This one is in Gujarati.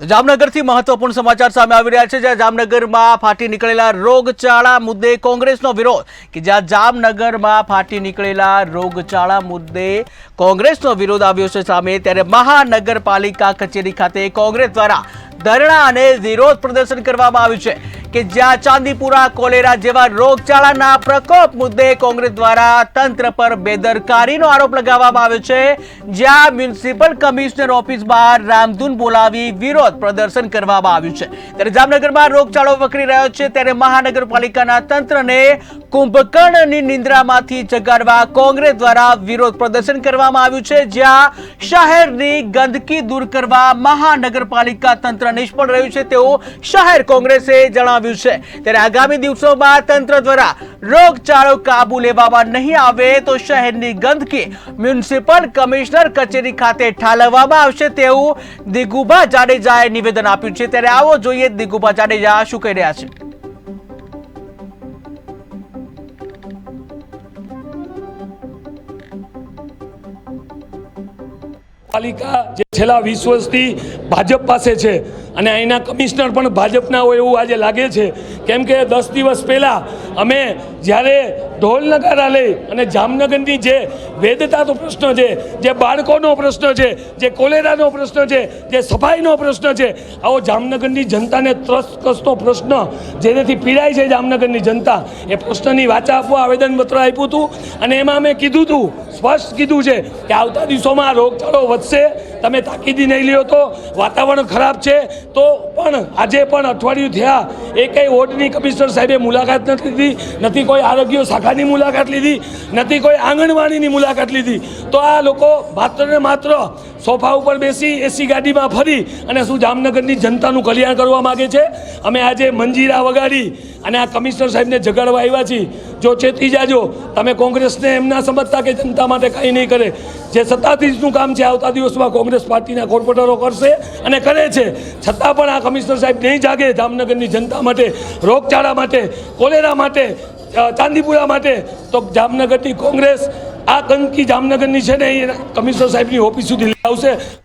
જામનગરથી મહત્વપૂર્ણ સમાચાર સામે આવી રહ્યા છે. જ્યાં જામનગરમાં ફાટી નીકળેલા રોગચાળા મુદ્દે કોંગ્રેસનો વિરોધ. કે જ્યાં જામનગરમાં ફાટી નીકળેલા રોગચાળા મુદ્દે કોંગ્રેસનો વિરોધ આવ્યો છે સામે, ત્યારે મહાનગરપાલિકા કચેરી ખાતે કોંગ્રેસ દ્વારા ધરણા અને વિરોધ પ્રદર્શન કરવામાં આવ્યું છે. કે જ્યાં ચાંદીપુરા, કોલેરા જેવા રોગચાળાના પ્રકોપ મુદ્દે કોંગ્રેસ દ્વારા તંત્ર પર બેદરકારીનો આરોપ લગાવવામાં આવ્યો છે, જ્યાં મ્યુનિસિપલ કમિશનર ઓફિસ બહાર રામધૂન બોલાવી વિરોધ પ્રદર્શન કરવામાં આવ્યું છે. ત્યારે જામનગરમાં રોગચાળો વકરી રહ્યો છે, ત્યારે મહાનગરપાલિકાના તંત્રને કુંભકર્ણની નિંદ્રામાંથી જગાડવા કોંગ્રેસ દ્વારા વિરોધ પ્રદર્શન કરવામાં આવ્યું છે, જ્યાં શહેરની ગંદકી દૂર કરવા મહાનગરપાલિકા તંત્ર નિષ્ફળ રહ્યું છે, તેવું શહેર કોંગ્રેસે જણાવ્યું છે. ત્યારે આગામી દિવસોમાં તંત્ર દ્વારા રોગચાળો કાબુ લેવામાં નહીં આવે તો શહેરની ગંદકી મ્યુનિસિપલ કમિશનર કચેરી ખાતે ઠાલવવામાં આવશે, તેવું દિગુભા જાડેજાએ નિવેદન આપ્યું છે. ત્યારે આવો જોઈએ દિગુભા જાડેજા શું કહી રહ્યા છે. પાલિકા જે છેલ્લા વીસ વર્ષથી ભાજપ પાસે છે અને અહીંના કમિશનર પણ ભાજપના હોય એવું આજે લાગે છે. કેમ કે દસ દિવસ પહેલાં અમે જ્યારે ઢોલ નગારા લઈ અને જામનગરની જે વેદતાનો પ્રશ્ન છે, જે બાળકોનો પ્રશ્ન છે, જે કોલેરાનો પ્રશ્ન છે, જે સફાઈનો પ્રશ્ન છે, આવો જામનગરની જનતાને ત્રસ્તકસનો પ્રશ્ન જેનાથી પીડાય છે જામનગરની જનતા, એ પ્રશ્નની વાચા આપવા આવેદનપત્ર આપ્યું હતું અને એમાં અમે કીધું હતું, સ્પષ્ટ કીધું છે કે આવતા દિવસોમાં રોગચાળો વધશે, તમે તાકીદી નહીં લ્યો તો વાતાવરણ ખરાબ છે તો પણ આજે પણ અઠવાડિયું થયા એ કંઈ વોર્ડની કમિશનર સાહેબે મુલાકાત નથી લીધી, નથી કોઈ આરોગ્ય શાખાની મુલાકાત લીધી, નથી કોઈ આંગણવાડીની મુલાકાત લીધી. તો આ લોકો માત્ર ને માત્ર સોફા ઉપર બેસી એસી ગાડીમાં ફરી અને શું જામનગરની જનતાનું કલ્યાણ કરવા માગે છે? અમે આજે મંજીરા વગાડી અને આ કમિશનર સાહેબને જગાડવા આવ્યા છીએ. જો ચેતી જાજો, તમે કોંગ્રેસને એમ ના સમજતા કે જનતા માટે કંઈ નહીં કરે. જે સત્તાધીશનું કામ છે, આવતા દિવસમાં કોંગ્રેસ પાર્ટીના કોર્પોરેટરો કરશે અને કરે છે. છતાં પણ આ કમિશનર સાહેબ નહીં જાગે જામનગરની જનતા માટે, રોગચાળા માટે, કોલેરા માટે ચાંદીપુરા માટે, તો જામનગરની કોંગ્રેસ આ કંકી જામનગરની છે ને એ કમિશનર સાહેબની ઓફિસ સુધી લઈ આવશે.